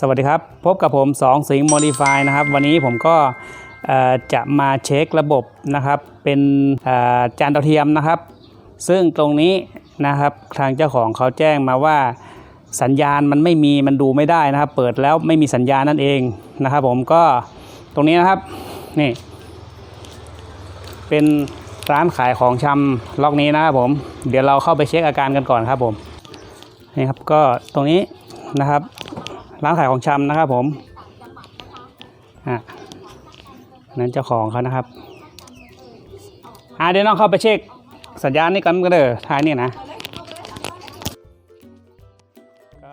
สวัสดีครับ พบกับผม2สิงห์ Modify นะครับ วันนี้ผมก็จะมาเช็คระบบนะครับ เป็นจานดาวเทียมนะครับ ซึ่งตรงนี้นะครับทางเจ้าของเขาแจ้งมาว่าสัญญาณมันไม่มีมันดูไม่ได้นะครับ เปิดแล้วไม่มีสัญญาณนั่นเองนะครับ ผมก็ตรงนี้นะครับนี่ เป็นร้านขายของชำล็อกนี้นะครับผม เดี๋ยวเราเข้าไปเช็คอาการกันก่อนครับผมนี่ครับก็ตรงนี้นะครับ ร้านขายของชำนะครับผมอะนั่นเจ้าของเขานะครับอะเดี๋ยวน้องเข้าไปเช็คสัญญาณนี่กันก็เด้อท้ายนี่นะก็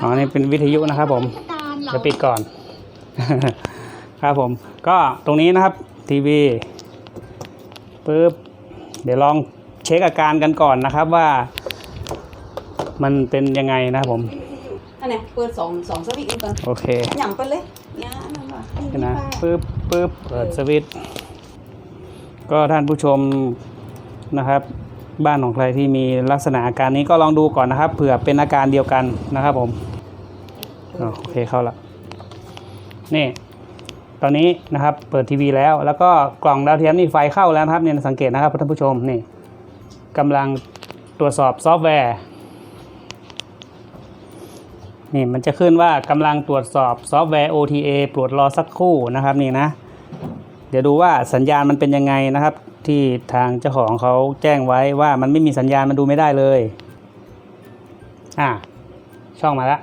อ๋อนี่เป็นวิทยุนะครับผมตามเราจะปิดก่อน ครับผม ก็ตรงนี้นะครับทีวีปึ๊บเดี๋ยวลอง เช็คอาการกันก่อนนะครับว่า มันเป็นยังไงนะครับผม อันไหนเปิดสองสองสวิตช์อีกก่อนโอเคหยั่งไปเลยเนี่ยอันนั่นว่ะเดี๋ยวนะปึ๊บปึ๊บเปิดสวิตช์ก็ท่านผู้ชมนะครับ บ้านของใครที่มีลักษณะอาการนี้ก็ลองดูก่อนนะครับ เผื่อเป็นอาการเดียวกันนะครับผมอ๋อโอเคเข้าละนี่ตอนนี้นะครับเปิดทีวีแล้ว แล้วก็กล่องดาวเทียมนี่ไฟเข้าแล้วนะครับเนี่ยสังเกตนะครับท่านผู้ชมนี่ กำลังตรวจสอบซอฟต์แวร์นี่มันจะขึ้นว่ากำลังตรวจสอบซอฟต์แวร์ OTA โปรดรอสักครู่นะครับนี่นะ เดี๋ยวดูว่าสัญญาณมันเป็นยังไงนะครับ ที่ทางเจ้าของเขาแจ้งไว้ว่ามันไม่มีสัญญาณมันดูไม่ได้เลยอ่าช่องมาแล้ว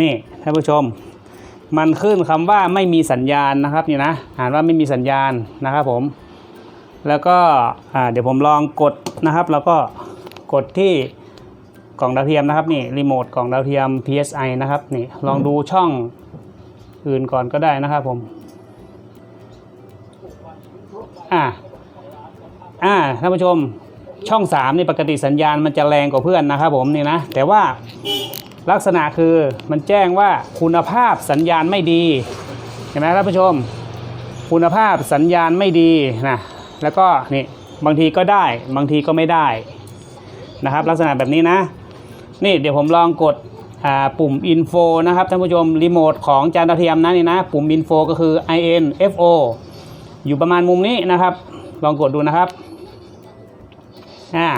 นี่ท่านผู้ชม มันขึ้นคำว่าไม่มีสัญญาณนะครับนี่นะอ่านว่าไม่มีสัญญาณนะครับผม แล้วก็เดี๋ยวผมลองกดนะครับ แล้วก็กดที่กล่องดาวเทียมนะครับนี่รีโมทกล่องดาวเทียม PSI นะครับนี่ลองดูช่องอื่นก่อนก็ได้นะครับผมอ่าอ่าท่านผู้ชมช่อง3นี่ปกติสัญญาณมันจะแรงกว่าเพื่อนนะครับผมนี่นะแต่ว่าลักษณะคือมันแจ้งว่าคุณภาพสัญญาณไม่ดีเห็นไหมท่านผู้ชม คุณภาพสัญญาณไม่ดีนะ แล้วก็นี่บางทีก็ได้บางทีก็ไม่ได้นะครับ ลักษณะแบบนี้นะ นี่เดี๋ยวผมลองกดปุ่ม info นะครับท่านผู้ชมรีโมทของจานดาวเทียมนะนี่นะ ปุ่ม info ก็คือ info อยู่ประมาณมุมนี้นะครับ ลองกดดูนะครับอ่า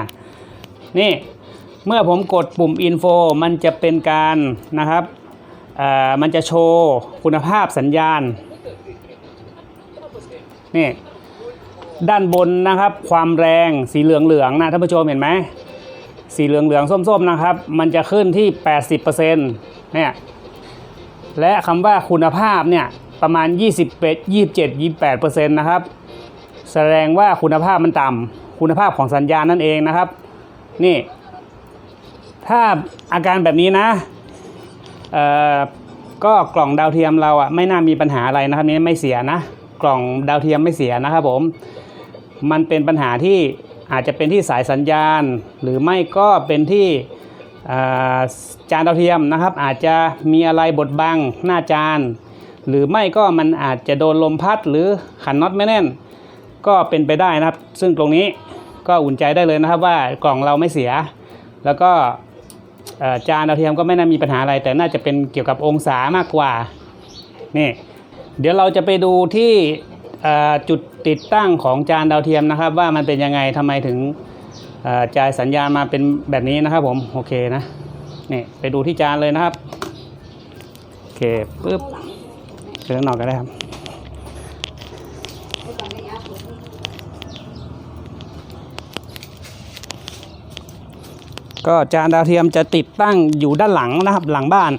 นี่เมื่อผมกดปุ่ม info มันจะเป็นการนะครับมันจะโชว์คุณภาพสัญญาณนี่ ด้านบนนะครับ ความแรงสีเหลืองๆนะท่านผู้ชมเห็นไหมสีเหลืองๆส้มๆนะครับ มันจะขึ้นที่ 80%เนี่ยและคำว่าคุณภาพเนี่ยประมาณ28 27 28%นะครับ แสดงว่าคุณภาพมันต่ำคุณภาพของสัญญาณนั่นเองนะครับ นี่ ถ้าอาการแบบนี้นะเอ่อก็กล่องดาวเทียมเราอะไม่น่ามีปัญหาอะไรนะครับนี้ไม่เสียนะ กล่องดาวเทียมไม่เสียนะครับผม มันเป็นปัญหาที่อาจจะเป็นที่สายสัญญาณ หรือไม่ก็เป็นที่จานดาวเทียมนะครับ อาจจะมีอะไรบดบังหน้าจานหรือไม่ก็มันอาจจะโดนลมพัดหรือขันน็อตไม่แน่น ก็เป็นไปได้นะครับ ซึ่งตรงนี้ก็อุ่นใจได้เลยนะครับว่ากล่องเราไม่เสีย แล้วก็จานดาวเทียมก็ไม่น่ามีปัญหาอะไร แต่น่าจะเป็นเกี่ยวกับองศามากกว่านี่เดี๋ยวเราจะไปดูที่ จุดติดตั้งของจานดาวเทียมนะครับ ว่ามันเป็นยังไงทำไมถึงจ่ายสัญญาณมาเป็นแบบนี้นะครับผมโอเคนะนี่ไปดูที่จานเลยนะครับโอเคปึ๊บไปข้างนอกก็ได้ครับก็จานดาวเทียมจะติดตั้งอยู่ด้านหลังนะครับหลังบ้าน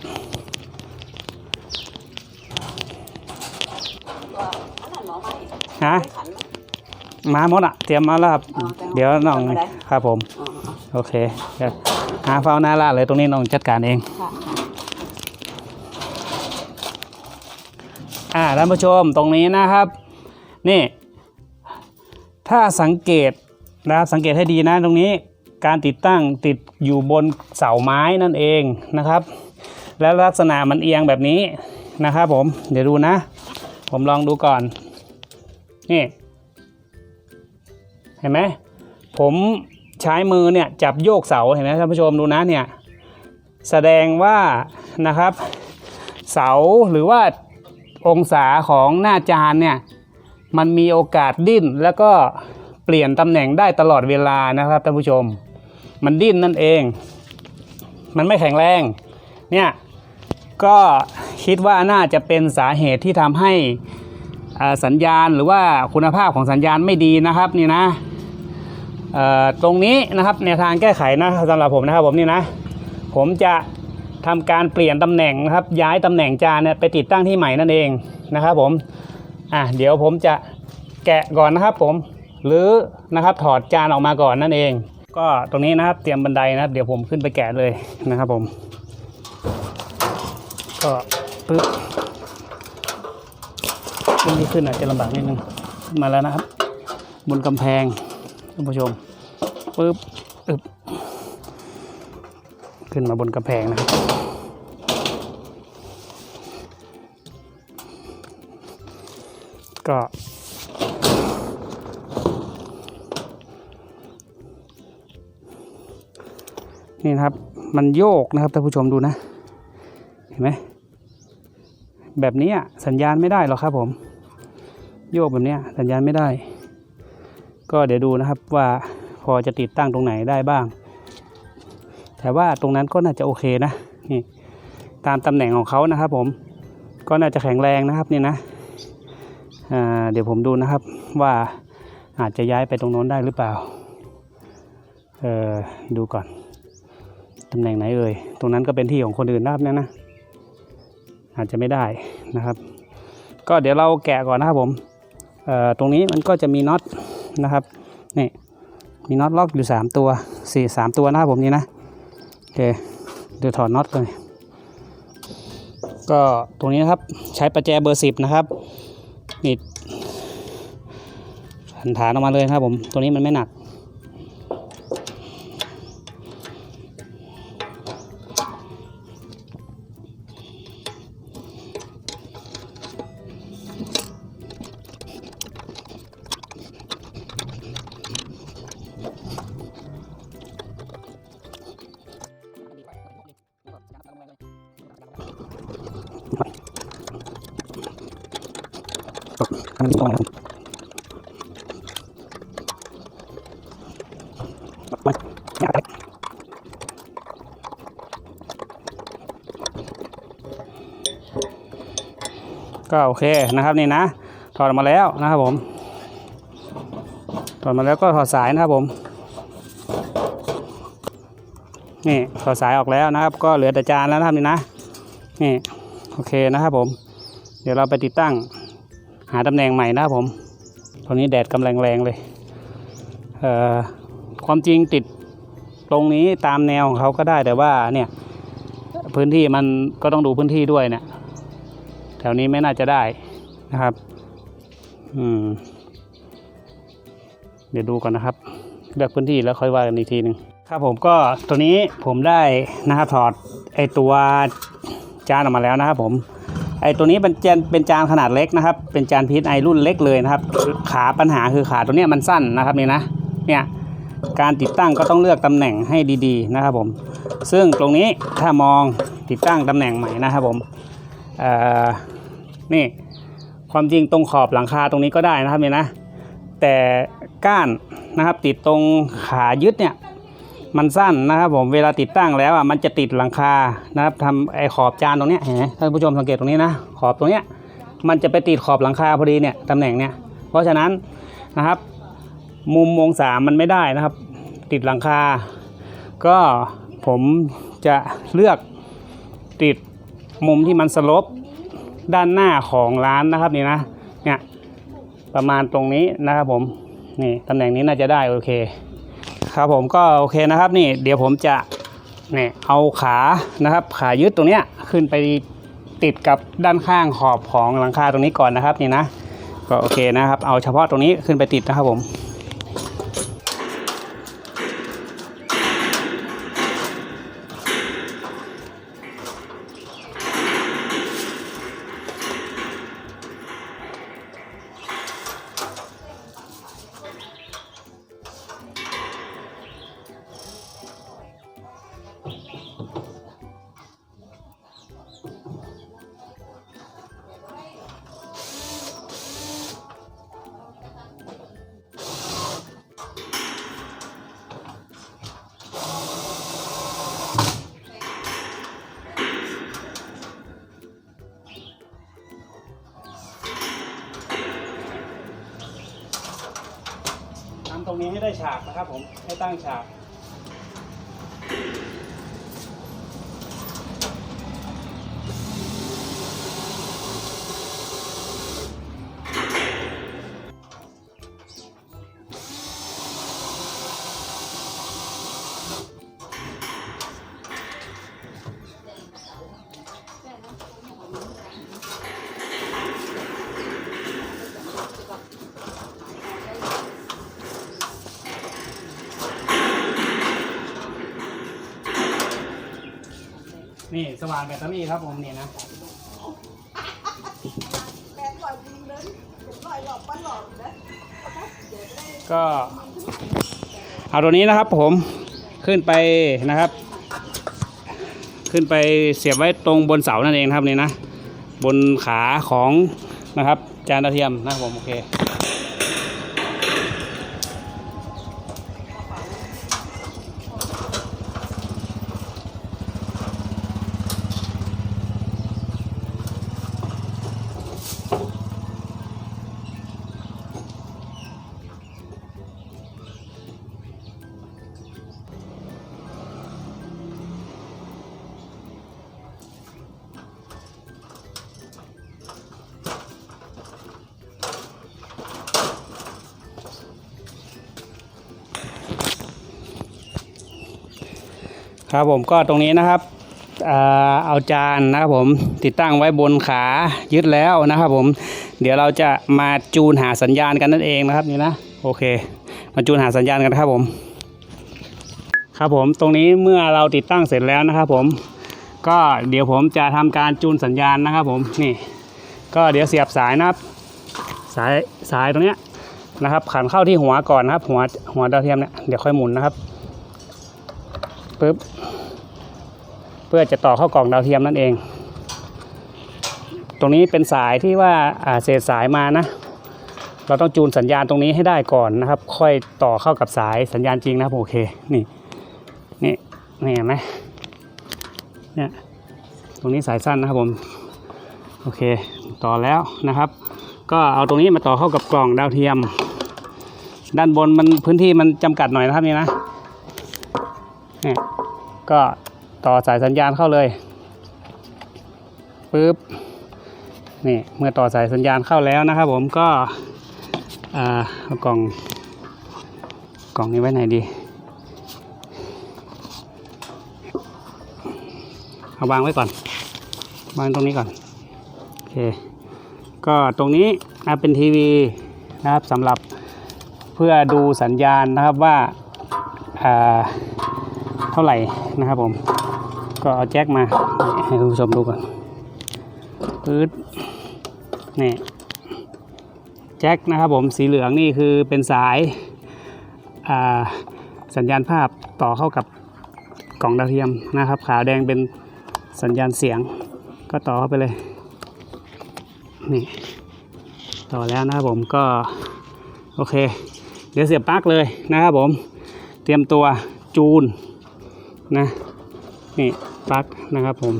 นั้นหมอมาอีก ฮะขันไหมมาหมดอะเตรียมมาแล้วครับอ๋อเตรียมเดี๋ยวน้องเตรียมมาได้ครับผมอ๋อโอเคครับหาเฝ้าหน้าละเลยตรงนี้น้องจัดการเองค่ะอ่าท่านผู้ชมตรงนี้นะครับ นี่ ถ้าสังเกตนะครับสังเกตให้ดีนะตรงนี้การติดตั้งติดอยู่บนเสาไม้นั่นเองนะครับ แล้วลักษณะมันเอียงแบบนี้นะครับผม เดี๋ยวดูนะ ผมลองดูก่อน นี่เห็นไหมผมใช้มือเนี่ยจับโยกเสาเห็นไหมท่านผู้ชมดูนะเนี่ยแสดงว่านะครับเสาหรือว่าองศาของหน้าจานเนี่ยมันมีโอกาสดิ้นแล้วก็เปลี่ยนตำแหน่งได้ตลอดเวลานะครับท่านผู้ชม มันดิ้นนั่นเอง มันไม่แข็งแรงเนี่ยก็คิดว่าน่าจะเป็นสาเหตุที่ทำให้ สัญญาณหรือว่าคุณภาพของสัญญาณไม่ดีนะครับนี่นะตรงนี้นะครับแนวทางแก้ไขนะสำหรับผมนะครับผมนี่นะผมจะทำการเปลี่ยนตำแหน่งนะครับย้ายตำแหน่งจานเนี่ยไปติดตั้งที่ใหม่นั่นเองนะครับผมอะเดี๋ยวผมจะแกะก่อนนะครับผมหรือนะครับถอดจานออกมาก่อนนั่นเอง ก็ตรงนี้นะครับเตรียมบันไดนะครับ เดี๋ยวผมขึ้นไปแกะเลยนะครับผมก็ปึ๊บ ขึ้นที่ขึ้นอาจจะลำบากนิดนึงขึ้นมาแล้วนะครับ บนกำแพงท่านผู้ชมปึ๊บอึบขึ้นมาบนกระแพงนะครับ ก็นี่นะครับ มันโยกนะครับท่านผู้ชมดูนะ เห็นไหม แบบนี้อะสัญญาณไม่ได้หรอกครับผม โยกแบบนี้สัญญาณไม่ได้ ก็เดี๋ยวดูนะครับว่าพอจะติดตั้งตรงไหนได้บ้าง แต่ว่าตรงนั้นก็น่าจะโอเคนะนี่ตามตำแหน่งของเขานะครับ ผมก็น่าจะแข็งแรงนะครับนี่นะเดี๋ยวผมดูนะครับว่าอาจจะย้ายไปตรงโน้นได้หรือเปล่าเออดูก่อนตำแหน่งไหนเอ่ยตรงนั้นก็เป็นที่ของคนอื่นนะครับเนี่ยนะอาจจะไม่ได้นะครับ ก็เดี๋ยวเราแกะก่อนนะครับผม ตรงนี้มันก็จะมีน็อตนะครับนี่มีน็อตล็อกอยู่ 3 ตัวสี่สามตัวนะครับผมนี่นะโอเคเดี๋ยวถอดน็อตเลยก็ตรงนี้นะครับใช้ประแจเบอร์สิบนะครับนี่หันฐานออกมาเลยนะครับผมตัวนี้มันไม่หนัก ก็โอเคนะครับนี่นะถอดมาแล้วนะครับผมถอดมาแล้วก็ถอดสายนะครับผมนี่ถอดสายออกแล้วนะครับ ก็เหลือแต่จานแล้วนะครับนี่นะนี่โอเคนะครับผม เดี๋ยวเราไปติดตั้ง หาตำแหน่งใหม่นะผมตอนนี้แดดกำลังแรงเลยเอ่อความจริงติดตรงนี้ตามแนวของเขาก็ได้แต่ว่าเนี่ยพื้นที่มันก็ต้องดูพื้นที่ด้วยเนี่ยแถวนี้ไม่น่าจะได้นะครับอืมเดี๋ยวดูก่อนนะครับเลือกพื้นที่แล้วค่อยว่ากันอีกทีหนึ่งครับผมก็ตัวนี้ผมได้นะครับถอดไอตัวจานออกมาแล้วนะครับผม ไอตัวนี้เป็นจานเป็นจานขนาดเล็กนะครับ เป็นจานพีทไอรุ่นเล็กเลยนะครับ ขาปัญหาคือขาตัวนี้มันสั้นนะครับนี่นะเนี่ยการติดตั้งก็ต้องเลือกตำแหน่งให้ดีๆนะครับผมซึ่งตรงนี้ถ้ามองติดตั้งตำแหน่งใหม่นะครับผมนี่ความจริงตรงขอบหลังคาตรงนี้ก็ได้นะครับเนี่ยนะแต่ก้านนะครับติดตรงขายึดเนี่ย มันสั้นนะครับผมเวลาติดตั้งแล้วอะมันจะติดหลังคานะครับทำไอ้ขอบจานตรงเนี้ยเห็นไหมท่านผู้ชมสังเกตตรงนี้นะขอบตรงเนี้ยมันจะไปติดขอบหลังคาพอดีเนี่ยตำแหน่งเนี่ยเพราะฉะนั้นนะครับ มุมองศามันไม่ได้นะครับ ติดหลังคา ก็ผมจะเลือกติดมุมที่มันสลบด้านหน้าของร้านนะครับนี่นะเนี่ยประมาณตรงนี้นะครับผมนี่ตำแหน่งนี้น่าจะได้โอเค ครับผมก็โอเคนะครับนี่เดี๋ยวผมจะเนี่ยเอาขานะครับ ขายึดตรงเนี้ยขึ้นไปติดกับด้านข้างขอบของหลังคาตรงนี้ก่อนนะครับนี่นะก็โอเคนะครับ เอาเฉพาะตรงนี้ขึ้นไปติดนะครับผม ตรงนี้ให้ได้ฉากนะครับผมให้ตั้งฉาก แบตเตอรี่ครับผมเนี่ยนะก็เอาตัวนี้นะครับผมขึ้นไปนะครับ ขึ้นไปเสียบไว้ตรงบนเสานั่นเองครับนี่นะ บนขาของนะครับจานดาวเทียมนะครับผมโอเค ครับผมก็ตรงนี้นะครับเอาจานนะครับผมติดตั้งไว้บนขายึดแล้วนะครับผม เดี๋ยวเราจะมาจูนหาสัญญาณกันนั่นเองนะครับนี่นะโอเค มาจูนหาสัญญาณกันครับผม ครับผมตรงนี้เมื่อเราติดตั้งเสร็จแล้วนะครับผม ก็เดี๋ยวผมจะทำการจูนสัญญาณนะครับผมนี่ ก็เดี๋ยวเสียบสายนะครับ สายสายตรงเนี้ยนะครับขันเข้าที่หัวก่อนนะครับ หัวหัวดาวเทียมเนี่ยเดี๋ยวค่อยหมุนนะครับ ปึ๊บเพื่อจะต่อเข้ากล่องดาวเทียมนั่นเอง ตรงนี้เป็นสายที่ว่าเศษสายมานะ เราต้องจูนสัญญาณตรงนี้ให้ได้ก่อนนะครับ ค่อยต่อเข้ากับสายสัญญาณจริงนะครับโอเคนี่นี่นี่เห็นไหมเนี่ยตรงนี้สายสั้นนะครับผมโอเคต่อแล้วนะครับ ก็เอาตรงนี้มาต่อเข้ากับกล่องดาวเทียม ด้านบนมันพื้นที่มันจำกัดหน่อยนะครับนี่นะเนี่ย ก็ต่อสายสัญญาณเข้าเลยปึ๊บนี่เมื่อต่อสายสัญญาณเข้าแล้วนะครับ ผมก็เอากล่องกล่องนี้ไว้ไหนดีเอาวางไว้ก่อนวางตรงนี้ก่อนโอเคก็ตรงนี้เป็นทีวีนะครับสำหรับเพื่อดูสัญญาณนะครับว่าอ่า เท่าไหร่นะครับผม ก็เอาแจ็คมาให้คุณผู้ชมดูก่อนปื๊ดนี่แจ็คนะครับผมสีเหลืองนี่คือเป็นสายาสัญญาณภาพต่อเข้ากับกล่องดาวเทียมนะครับ ขาวแดงเป็นสัญญาณเสียงก็ต่อเข้าไปเลยนี่ต่อแล้วนะครับผมก็โอเค เดี๋ยวเสียบปลั๊กเลยนะครับผม เตรียมตัวจูน นะนี่ปลั๊กนะครับผม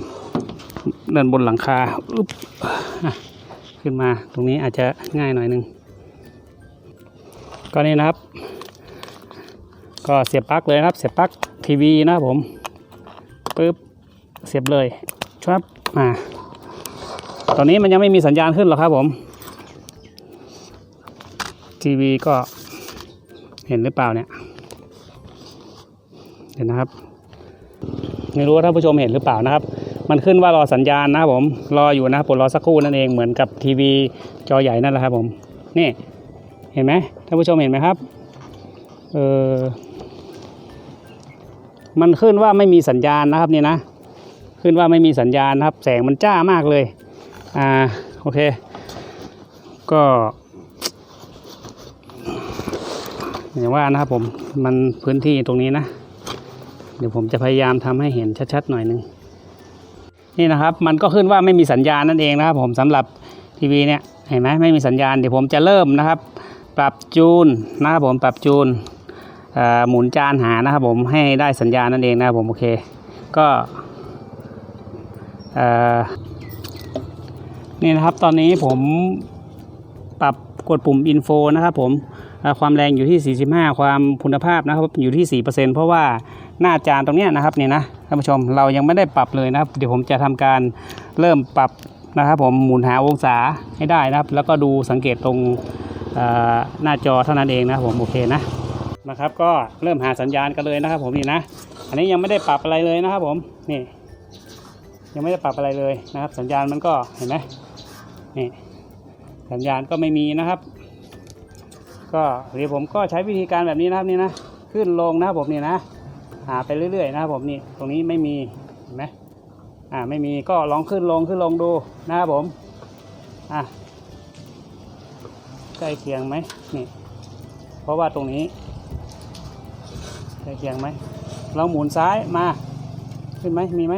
ด้านบนหลังคาอึ๊บอะขึ้นมาตรงนี้อาจจะง่ายหน่อยหนึงก็นี่นะครับ ก็เสียบปลั๊กเลยนะครับ เสียบปลั๊กทีวีนะครับผมปึ๊บเสียบเลยชับมาตอนนี้มันยังไม่มีสัญญาณขึ้นหรอกครับผมทีวีก็เห็นหรือเปล่าเนี่ยเห็นนะครับ ไม่รู้ว่าท่านผู้ชมเห็นหรือเปล่านะครับ มันขึ้นว่ารอสัญญาณนะครับผมรออยู่นะครับผมรอสักครู่นั่นเองเหมือนกับทีวีจอใหญ่นั่นแหละครับผมนี่เห็นไหมท่านผู้ชมเห็นไหมครับเออมันขึ้นว่าไม่มีสัญญาณนะครับนี่นะ ขึ้นว่าไม่มีสัญญาณนะครับ แสงมันจ้ามากเลยอ่าโอเค ก็อย่างว่านะครับผมมันพื้นที่ตรงนี้นะ เดี๋ยวผมจะพยายามทำให้เห็นชัดๆหน่อยหนึงนี่นะครับมันก็ขึ้นว่าไม่มีสัญญาณนั่นเองนะครับ ผมสำหรับทีวีเนี่ยเห็นไหมไม่มีสัญญาณเดี๋ยวผมจะเริ่มนะครับ ปรับจูนนะครับผมปรับจูนหมุนจานหานะครับผมให้ได้สัญญาณนั่นเองนะครับผมโอเคก็นี่นะครับตอนนี้ผมปรับกดปุ่มอินโฟนะครับผมความแรงอยู่ที่ 45 ความคุณภาพนะครับอยู่ที่ 4%เพราะว่า หน้าจานตรงนี้นะครับนี่นะท่านผู้ชมเรายังไม่ได้ปรับเลยนะครับ เดี๋ยวผมจะทำการเริ่มปรับนะครับ ผมหมุนหาองศาให้ได้นะครับ แล้วก็ดูสังเกตตรงหน้าจอเท่านั้นเองนะครับผมโอเคนะนะครับก็เริ่มหาสัญญาณกันเลยนะครับ ผมนี่นะ อันนี้ยังไม่ได้ปรับอะไรเลยนะครับผมนี่ยังไม่ได้ปรับอะไรเลยนะครับ สัญญาณมันก็เห็นไหมนี่สัญญาณก็ไม่มีนะครับ ก็เดี๋ยวผมก็ใช้วิธีการแบบนี้นะครับนี่นะขึ้นลงนะครับผมนี่นะ หาไปเรื่อยๆนะครับผมนี่ตรงนี้ไม่มีเห็นไหมอ่าไม่มีก็ลองขึ้นลงขึ้นลงดูนะครับผมอะใกล้เคียงไหมนี่ เพราะว่าตรงนี้ใกล้เคียงไหมลองหมุนซ้ายมาขึ้นไหมมีไหม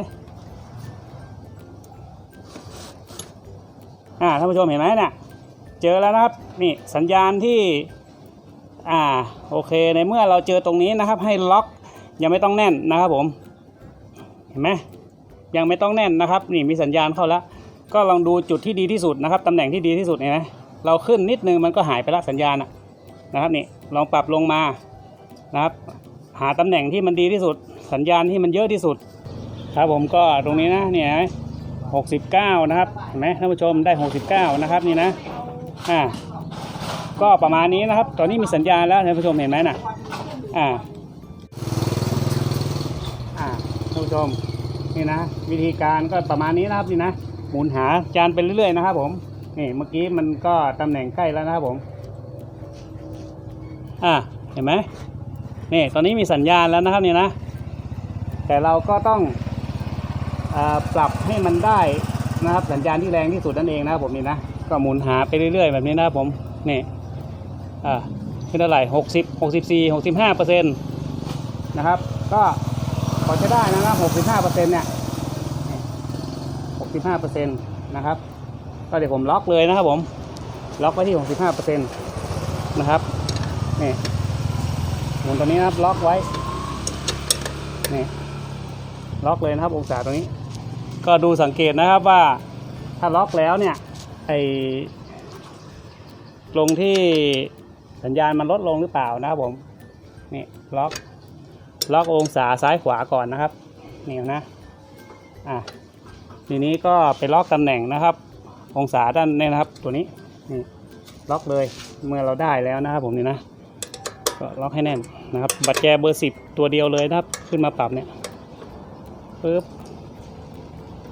อ่าท่านผู้ชมเห็นไหมเนี่ยเจอแล้วนะครับนี่สัญญาณที่อ่าโอเคในเมื่อเราเจอตรงนี้นะครับให้ล็อก ยังไม่ต้องแน่นนะครับผม เห็นไหมยังไม่ต้องแน่นนะครับ นี่มีสัญญาณเข้าแล้ว ก็ลองดูจุดที่ดีที่สุดนะครับตำแหน่งที่ดีที่สุดเห็นไหมเราขึ้นนิดนึงมันก็หายไปละสัญญาณนะครับนี่ลองปรับลงมานะครับ หาตำแหน่งที่มันดีที่สุด สัญญาณที่มันเยอะที่สุด ครับผมก็ตรงนี้นะเนี่ยเห็นไหม69นะครับเห็นไหมท่านผู้ชมได้69นะครับนี่นะอ่าก็ประมาณนี้นะครับ ตอนนี้มีสัญญาณแล้วท่านผู้ชมเห็นไหมน่ะอ่าอ่า ชมนี่นะ วิธีการก็ประมาณนี้นะครับนี่นะหมุนหาจานไปเรื่อยๆนะครับผมนี่เมื่อกี้มันก็ตำแหน่งใกล้แล้วนะครับผม อ่าเห็นไหมนี่ตอนนี้มีสัญญาณแล้วนะครับนี่นะ แต่เราก็ต้องอปรับให้มันได้นะครับสัญญาณที่แรงที่สุดนั่นเองนะครับผมนี่นะก็หมุนหาไปเรื่อยๆ แบบนี้นะครับผมนี่อ่าเป็นเท่าไหร่หกสิบหกสิบสี่หกสิบห้าเปอร์เซ็นต์นะครับ ก็ พอจะได้นะนะหกสิบห้าเปอร์เซ็นต์เนี่ยหกสิบห้าเปอร์เซ็นต์นะครับ ก็เดี๋ยวผมล็อกเลยนะครับผม ล็อกไว้ที่หกสิบห้าเปอร์เซ็นต์นะครับ นี่หมุนตัวนี้นะครับ ล็อกไว้ นี่ล็อกเลยนะครับองศาตรงนี้ ก็ดูสังเกตนะครับว่าถ้าล็อกแล้วเนี่ย ไอลงที่สัญญาณมันลดลงหรือเปล่านะครับผม นี่ล็อก ล็อกองศาซ้ายขวาก่อนนะครับนี่นะอะทีนี้ก็ไปล็อกตำแหน่งนะครับ องศาด้านนี้นะครับ ตัวนี้นี่ล็อกเลยเมื่อเราได้แล้วนะครับผมนี่นะก็ล็อกให้แน่นนะครับ บัตรแจเบอร์สิบตัวเดียวเลยนะครับ ขึ้นมาปรับเนี่ยปึ๊บ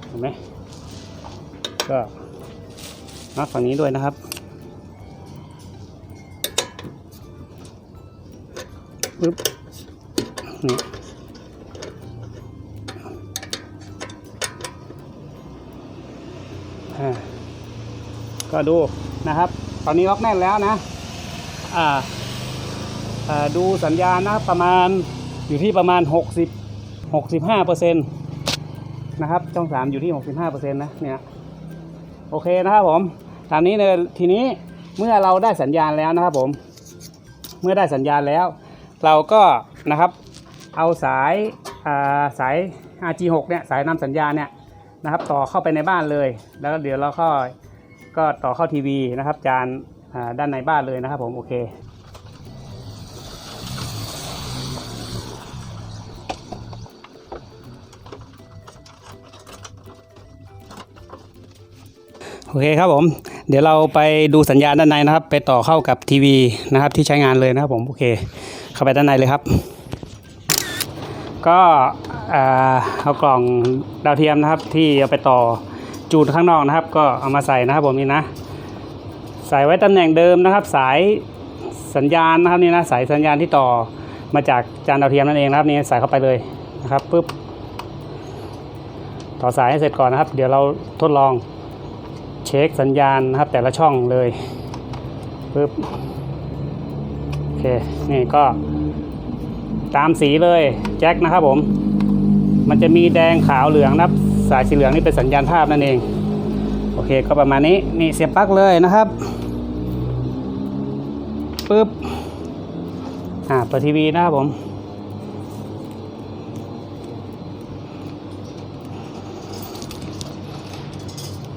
เห็นไหมก็นับฝั่งนี้ด้วยนะครับปึ๊บ นี่ก็ดูนะครับ ตอนนี้ล็อกแน่นแล้วนะอ่าอ่าดูสัญญาณนะประมาณอยู่ที่ประมาณ 60 65เปอร์เซ็นต์นะครับช่องสามอยู่ที่ 65เปอร์เซ็นต์นะเนี่ยโอเคนะครับผมตามนี้เลยทีนี้เมื่อเราได้สัญญาณแล้วนะครับผม เมื่อได้สัญญาณแล้ว เราก็นะครับ เอาสายอ่าสาย RG6 เนี่ยสายนำสัญญาณเนี่ยนะครับต่อเข้าไปในบ้านเลย แล้วเดี๋ยวเราก็ก็ต่อเข้าทีวีนะครับ จานอ่าด้านในบ้านเลยนะครับผมโอเคโอเคครับผม เดี๋ยวเราไปดูสัญญาณด้านในนะครับ ไปต่อเข้ากับทีวีนะครับที่ใช้งานเลยนะครับผม โอเค เข้าไปด้านในเลยครับ ก็เอากล่องดาวเทียมนะครับ ที่เอาไปต่อจูนข้างนอกนะครับ ก็เอามาใส่นะครับผมนี่นะ ใส่ไว้ตำแหน่งเดิมนะครับ สายสัญญาณนะครับนี่นะสายสัญญาณที่ต่อมาจากจานดาวเทียมนั่นเองนะครับนี่ใส่เข้าไปเลยนะครับปุ๊บต่อสายให้เสร็จก่อนนะครับ เดี๋ยวเราทดลองเช็คสัญญาณนะครับ แต่ละช่องเลยปึ๊บโอเคนี่ก็ ตามสีเลยแจ็คนะครับผม มันจะมีแดงขาวเหลืองนะครับ สายสีเหลืองนี่เป็นสัญญาณภาพนั่นเอง โอเคก็ประมาณนี้นี่เสียบปลั๊กเลยนะครับปึ๊บอ่าเปิดทีวีนะครับผม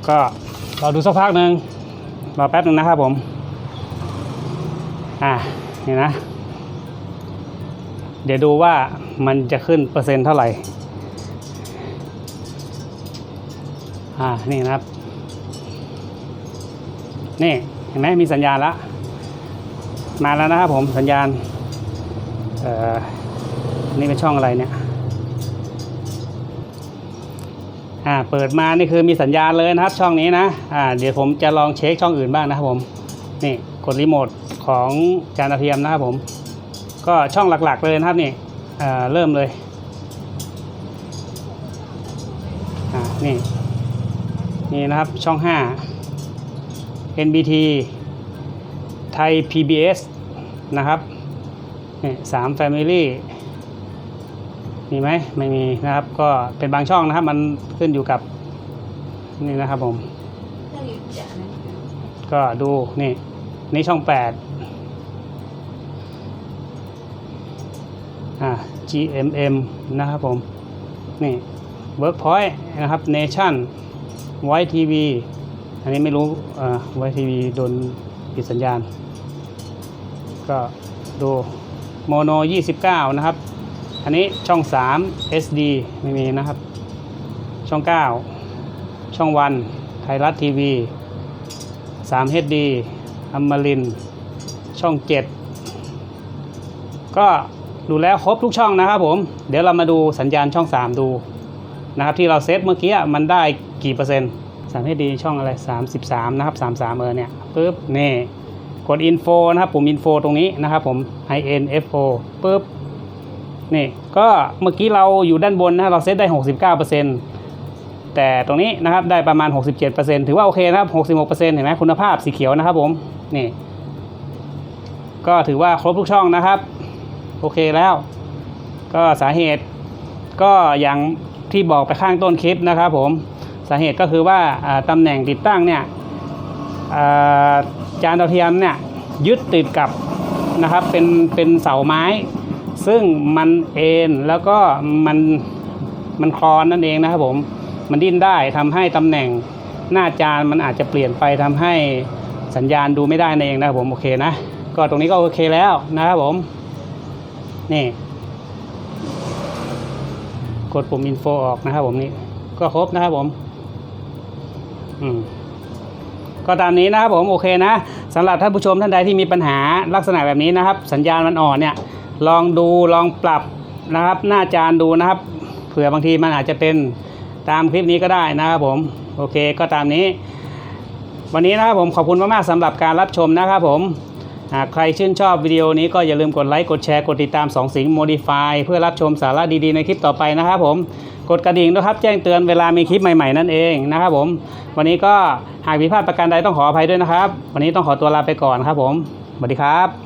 ก็รอดูสักพักหนึ่งรอแป๊บหนึ่งนะครับผม อ่า นี่นะ เดี๋ยวดูว่ามันจะขึ้นเปอร์เซ็นต์เท่าไหร่ อ่า นี่นะครับ นี่เห็นไหมมีสัญญาณแล้วมาแล้วนะครับผมสัญญาณ เอ่อ นี่เป็นช่องอะไรเนี่ย อ่า เปิดมา นี่คือมีสัญญาณเลยนะครับ ช่องนี้นะ อ่า เดี๋ยวผมจะลองเช็คช่องอื่นบ้างนะครับผม นี่ กดรีโมทของจานดาเทียมนะครับผม ก็ช่องหลักๆเลยนะครับนี่เริ่มเลยนี่นี่นะครับช่อง 5 NBT ไทย PBS นะครับนี่สามแฟมิลี่มีไหมไม่มีนะครับก็เป็นบางช่องนะครับมันขึ้นอยู่กับนี่นะครับผมก็ดูนี่นี่ช่อง 8 อ่า GMM นะครับผม นี่ Workpoint นะครับ Nation White TV อันนี้ไม่รู้อ่า White TV โดนปิดสัญญาณ ก็ดูโมโน 29 นะครับ อันนี้ช่อง 3 SD ไม่มีนะครับ ช่อง 9 ช่องวัน ไทยรัฐทีวี 3 HD อมริน ช่อง 7 ก็ ดูแล้วครบทุกช่องนะครับผม เดี๋ยวเรามาดูสัญญาณช่อง 3 ดูนะครับที่เราเซตเมื่อกี้มันได้กี่เปอร์เซ็นต์3 HD ช่องอะไร 33 นะครับ 33 เออเนี่ยปึ๊บนี่กด info นะครับปุ่ม info ตรงนี้นะครับผม info ปึ๊บนี่ก็เมื่อกี้เราอยู่ด้านบนนะเราเซตได้ 69%แต่ตรงนี้นะครับได้ประมาณ 67%ถือว่าโอเคนะครับ 66%เห็นไหมคุณภาพสีเขียวนะครับผมนี่ก็ถือว่าครบทุกช่องนะครับ โอเคแล้ว ก็สาเหตุก็อย่างที่บอกไปข้างต้นคลิปนะครับผมสาเหตุก็คือว่าตำแหน่งติดตั้งเนี่ยจานดาวเทียมเนี่ยยึดติดกับนะครับเป็นเป็นเสาไม้ ซึ่งมันเอ็นแล้วก็มันมันคลอนนั่นเองนะครับผมมันดิ้นได้ทำให้ตำแหน่งหน้าจานมันอาจจะเปลี่ยนไปทำให้สัญญาณดูไม่ได้นั่นเองนะครับผมโอเคนะก็ตรงนี้ก็โอเคแล้วนะครับผม นี่ กดปุ่มอินโฟออกนะครับผมนี่ ก็ครบนะครับผม อืมก็ตามนี้นะครับผมโอเคนะสำหรับท่านผู้ชมท่านใดที่มีปัญหาลักษณะแบบนี้นะครับ สัญญาณมันอ่อนเนี่ย ลองดูลองปรับนะครับ หน้าจานดูนะครับ เผื่อบางทีมันอาจจะเป็นตามคลิปนี้ก็ได้นะครับผม โอเคก็ตามนี้ วันนี้นะครับผมขอบคุณมากๆสำหรับการรับชมนะครับผม หากใครชื่นชอบวิดีโอนี้ก็อย่าลืมกดไลค์ กดแชร์ กดติดตาม2สิง Modify เพื่อรับชมสาระดีๆในคลิปต่อไปนะครับผม กดกระดิ่งด้วยครับแจ้งเตือนเวลามีคลิปใหม่ๆนั่นเองนะครับผม วันนี้ก็หากผิดพลาดประการใดต้องขออภัยด้วยนะครับ วันนี้ต้องขอตัวลาไปก่อนครับผมสวัสดีครับ